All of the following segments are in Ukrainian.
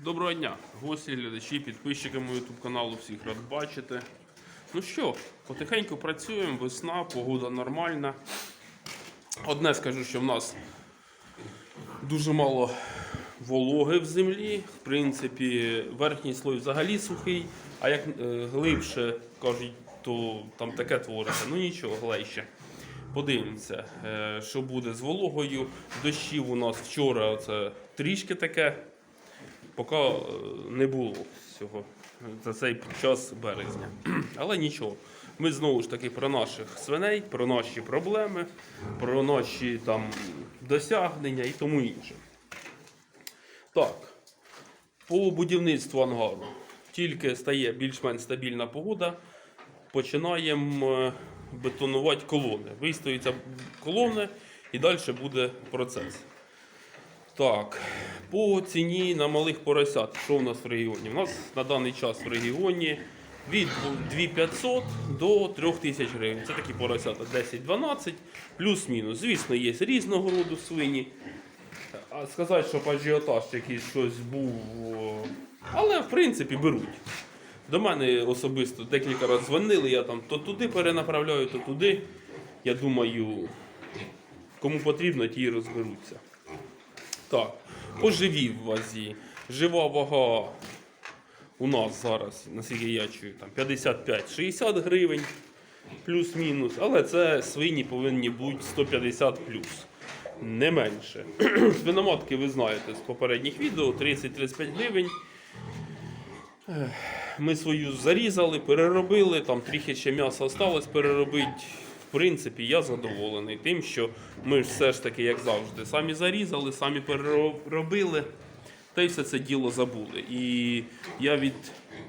Доброго дня, гості, глядачі, підписчики мого YouTube каналу, всіх рад бачити. Ну що, потихеньку працюємо, весна, погода нормальна. Одне скажу, що в нас дуже мало вологи в землі. В принципі, верхній слой взагалі сухий, а як е, глибше кажуть, то там таке твориться. Ну нічого, глейще. Подивимося, е, що буде з вологою. Дощів у нас вчора це трішки таке поки е, не було всього за цей час березня. Але нічого. Ми знову ж таки про наших свиней, про наші проблеми, про наші там досягнення і тому інше. Так, по будівництву ангару. Тільки стає більш-менш стабільна погода, починаємо е, бетонувати колони. Вистоються колони і далі буде процес. Так, по ціні на малих поросят, що у нас в регіоні? У нас на даний час в регіоні від 2500 до 3000 гривень. Це такі поросята 10-12, плюс-мінус. Звісно, є різного роду свині. А сказати, щоб ажіотаж якийсь щось був. Але в принципі беруть. До мене особисто декілька разів дзвонили, я там то туди перенаправляю, то туди. Я думаю, кому потрібно, ті і розберуться. Так, по живій вазі. Жива вага у нас зараз, наскільки я чую, там 55-60 гривень, плюс-мінус. Але це свині повинні бути 150 плюс. Не менше. Свиноматки ви знаєте з попередніх відео 30-35 гривень. Ми свою зарізали, переробили, там трохи ще м'яса осталось переробити. В принципі, я задоволений тим, що ми ж все ж таки, як завжди, самі зарізали, самі переробили, та й все це діло забули. І я від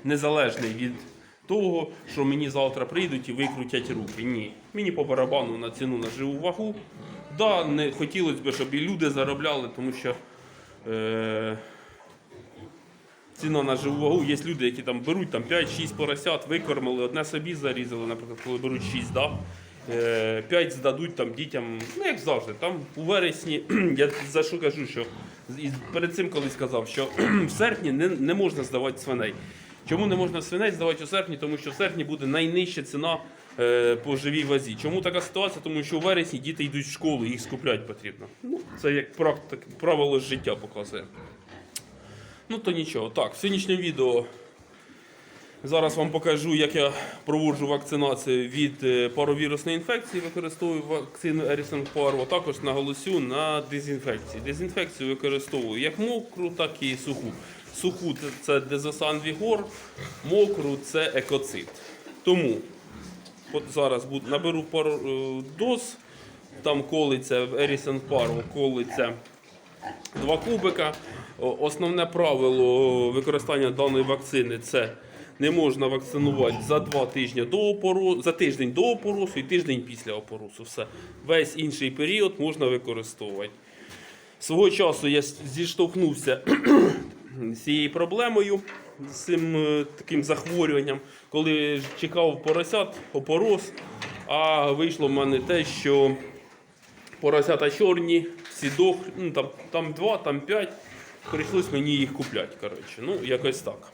незалежний від того, що мені завтра прийдуть і викрутять руки. Ні. Мені по барабану на ціну на живу вагу. Да, не хотілося б, щоб і люди заробляли, тому що. Е- ціна на живу вагу. Є люди, які там беруть там, 5-6 поросят, викормили, одне собі зарізали, наприклад, коли беруть 6, да? 5 здадуть там дітям, ну як завжди. Там у вересні, я за що кажу, що перед цим колись сказав, що в серпні не, не можна здавати свиней. Чому не можна свиней здавати у серпні? Тому що в серпні буде найнижча ціна е, по живій вазі. Чому така ситуація? Тому що у вересні діти йдуть в школу, їх скупляти потрібно. Ну, це як практик, правило життя показує. Ну то нічого. Так, в сьогоднішньому відео зараз вам покажу, як я проводжу вакцинацію від е, паровірусної інфекції, використовую вакцину Ерісон Парво. Також наголосю на дезінфекції. Дезінфекцію використовую як мокру, так і суху. Суху це, Дезосан Вігор, мокру це екоцит. Тому от зараз наберу пару е, доз, там колиться Ерісон Парво, колиться Два кубика. Основне правило використання даної вакцини це не можна вакцинувати за два тижні до опору, за тиждень до опоросу і тиждень після опоросу. Все. Весь інший період можна використовувати. Свого часу я зіштовхнувся з цією проблемою, з цим е, таким захворюванням, коли чекав поросят, опорос, а вийшло в мене те, що поросята чорні, всі дох, ну там, там два, там п'ять. Прийшлось мені їх купляти. Коротше. Ну, якось так.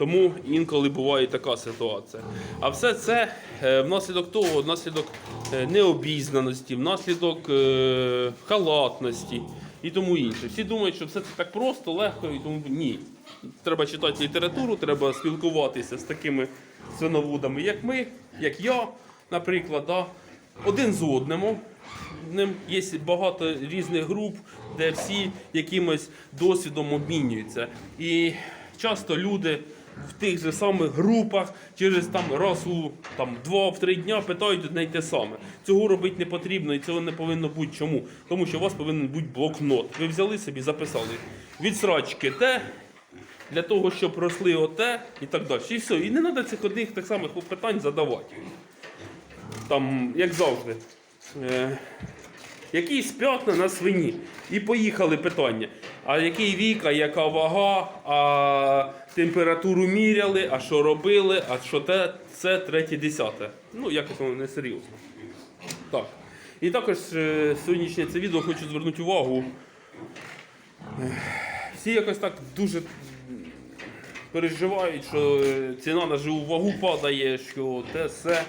Тому інколи буває така ситуація. А все це е, внаслідок того, внаслідок е, необізнаності, внаслідок е, халатності і тому інше. Всі думають, що все це так просто, легко і тому ні. Треба читати літературу, треба спілкуватися з такими свиноводами, як ми, як я, наприклад, да? один з одним. Ним є багато різних груп, де всі якимось досвідом обмінюються. І часто люди в тих же самих групах через там раз у там, два-три дня питають одне й те саме. Цього робити не потрібно і цього не повинно бути. Чому? Тому що у вас повинен бути блокнот. Ви взяли собі, записали від срачки те, для того, щоб росли оте і так далі. І все. І не треба цих одних так самих питань задавати. Там, як завжди. Е, якісь п'ятна на свині. І поїхали питання. А який вік, а яка вага, а температуру міряли, а що робили, а що те, це третє десяте. Ну, якось воно не серйозно. Так. І також е, сьогоднішнє це відео хочу звернути увагу. Всі якось так дуже переживають, що е, ціна на живу вагу падає, що те все.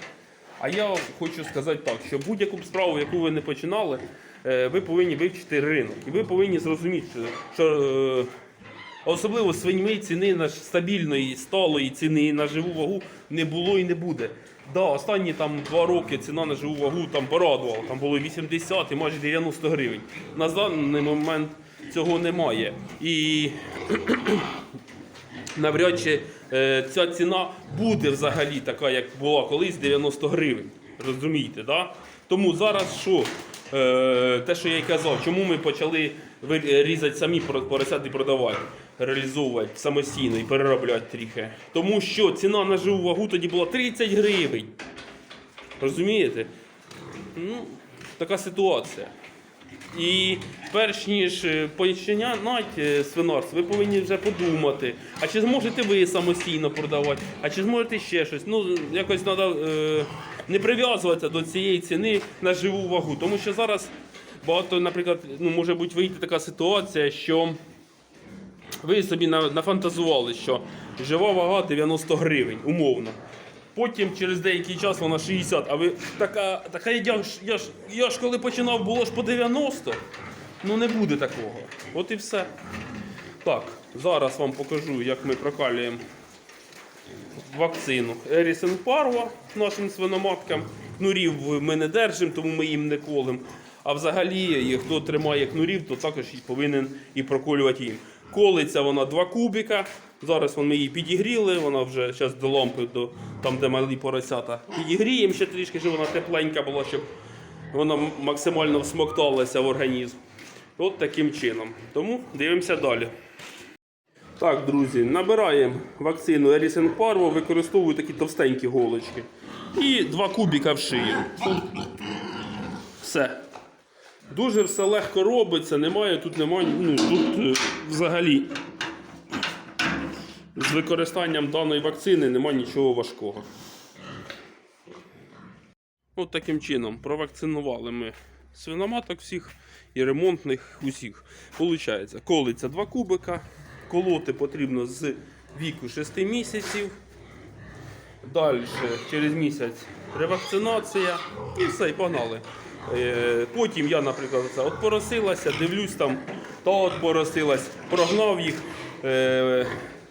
А я хочу сказати так, що будь-яку справу, яку ви не починали, ви повинні вивчити ринок. І ви повинні зрозуміти, що, що е, особливо свиньми ціни на стабільної, сталої ціни на живу вагу не було і не буде. Да, останні там два роки ціна на живу вагу там порадувала. Там було 80 і майже 90 гривень. На даний момент цього немає. І навряд чи е, ця ціна буде взагалі така, як була колись 90 гривень. Розумієте, да? Тому зараз що? Е, те, що я й казав, чому ми почали різати самі пор- поросят і продавати, реалізовувати самостійно і переробляти трохи. Тому що ціна на живу вагу тоді була 30 гривень. Розумієте? Ну, така ситуація. І перш ніж е, починати е, свинарство, ви повинні вже подумати, а чи зможете ви самостійно продавати, а чи зможете ще щось. Ну, якось треба не прив'язуватися до цієї ціни на живу вагу. Тому що зараз багато, наприклад, ну, може бути вийти така ситуація, що ви собі нафантазували, що жива вага 90 гривень, умовно. Потім через деякий час вона 60, а ви така, така я ж, я ж, я ж коли починав, було ж по 90. Ну не буде такого. От і все. Так, зараз вам покажу, як ми прокалюємо вакцину Ерісен Парва нашим свиноматкам. Кнурів ми не держимо, тому ми їм не колем. А взагалі, хто тримає кнурів, то також повинен і проколювати їм. Колиться вона 2 кубика. Зараз ми її підігріли, вона вже зараз до лампи, до, там де малі поросята. Підігріємо ще трішки, щоб вона тепленька була, щоб вона максимально всмокталася в організм. От таким чином. Тому дивимося далі. Так, друзі, набираємо вакцину Елісен Парво, використовую такі товстенькі голочки. І два кубіка в шию. Все. Дуже все легко робиться, немає, тут немає, ну тут е, взагалі з використанням даної вакцини немає нічого важкого. От таким чином провакцинували ми свиноматок всіх і ремонтних усіх. Получається, колиться два кубика, колоти потрібно з віку 6 місяців. Далі через місяць ревакцинація і все, і погнали. Е, Потім я, наприклад, це от поросилася, дивлюсь там, та от поросилась, прогнав їх. Е,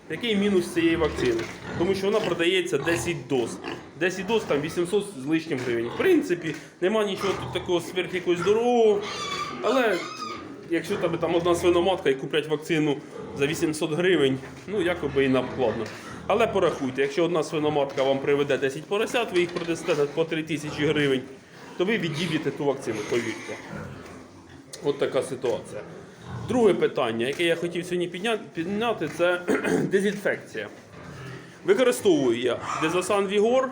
Який мінус цієї вакцини? Тому що вона продається 10 доз. 10 доз там 800 з лишнім гривень. В принципі, нема нічого тут такого сверх якогось дорогого. Але якщо тебе там одна свиноматка і куплять вакцину за 800 гривень, ну якоби і накладно. Але порахуйте, якщо одна свиноматка вам приведе 10 поросят, ви їх продасте по 3 тисячі гривень, то ви відіб'єте ту вакцину, повірте. От така ситуація. Друге питання, яке я хотів сьогодні підняти, це дезінфекція. Використовую я Дезосан Вігор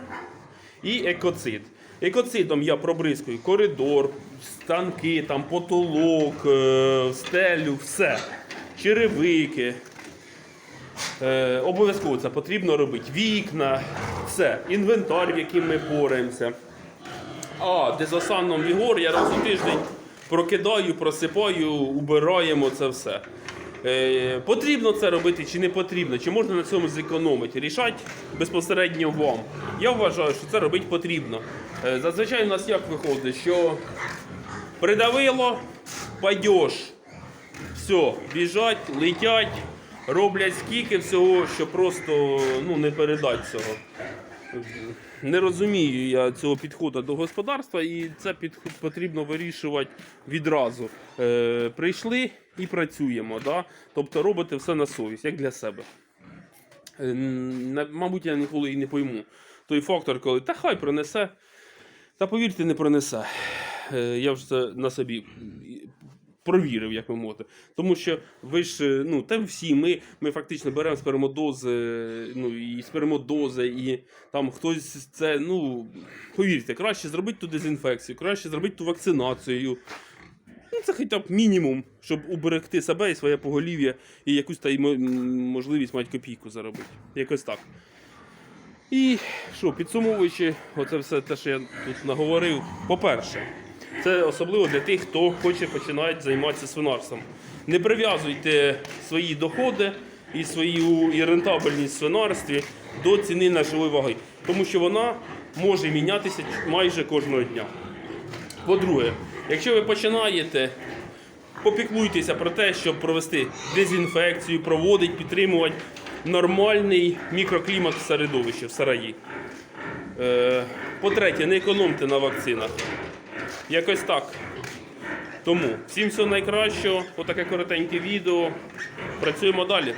і екоцид. Екоцидом я пробризкую коридор, станки, там, потолок, е, стелю, все. Черевики. Е, обов'язково це потрібно робити. Вікна, все. Інвентар, в яким ми боремося. А дезосанном Вігор я раз у тиждень прокидаю, просипаю, убираємо це все. Е, потрібно це робити чи не потрібно, чи можна на цьому зекономити? Рішать безпосередньо вам. Я вважаю, що це робити потрібно. Е, зазвичай у нас як виходить, що придавило, пайдеш. Все, біжать, летять, роблять скільки всього, що просто ну, не передать цього. Не розумію я цього підходу до господарства, і це підход потрібно вирішувати відразу. Е, прийшли і працюємо. Да? Тобто робите все на совість, як для себе. Е, Мабуть, я ніколи і не пойму. Той фактор, коли та хай пронесе. Та повірте, не пронесе. Я вже це на собі провірив, як ви можете. Тому що ви ж, е, ну, та всі ми, ми фактично беремо спермодози, е, ну, і спермодози, і там хтось це, ну, повірте, краще зробити ту дезінфекцію, краще зробити ту вакцинацію. Ну, це хоча б мінімум, щоб уберегти себе і своє поголів'я, і якусь та й можливість мати копійку заробити. Якось так. І що, підсумовуючи, оце все те, що я тут наговорив. По-перше, це особливо для тих, хто хоче починати займатися свинарством. Не прив'язуйте свої доходи і свою і рентабельність в свинарстві до ціни наживої ваги, тому що вона може мінятися майже кожного дня. По-друге, якщо ви починаєте, попіклуйтеся про те, щоб провести дезінфекцію, проводити, підтримувати нормальний мікроклімат в середовищі, в сараї. Е, По-третє, не економте на вакцинах. Якось так. Тому всім всього найкращого. Отаке коротеньке відео. Працюємо далі.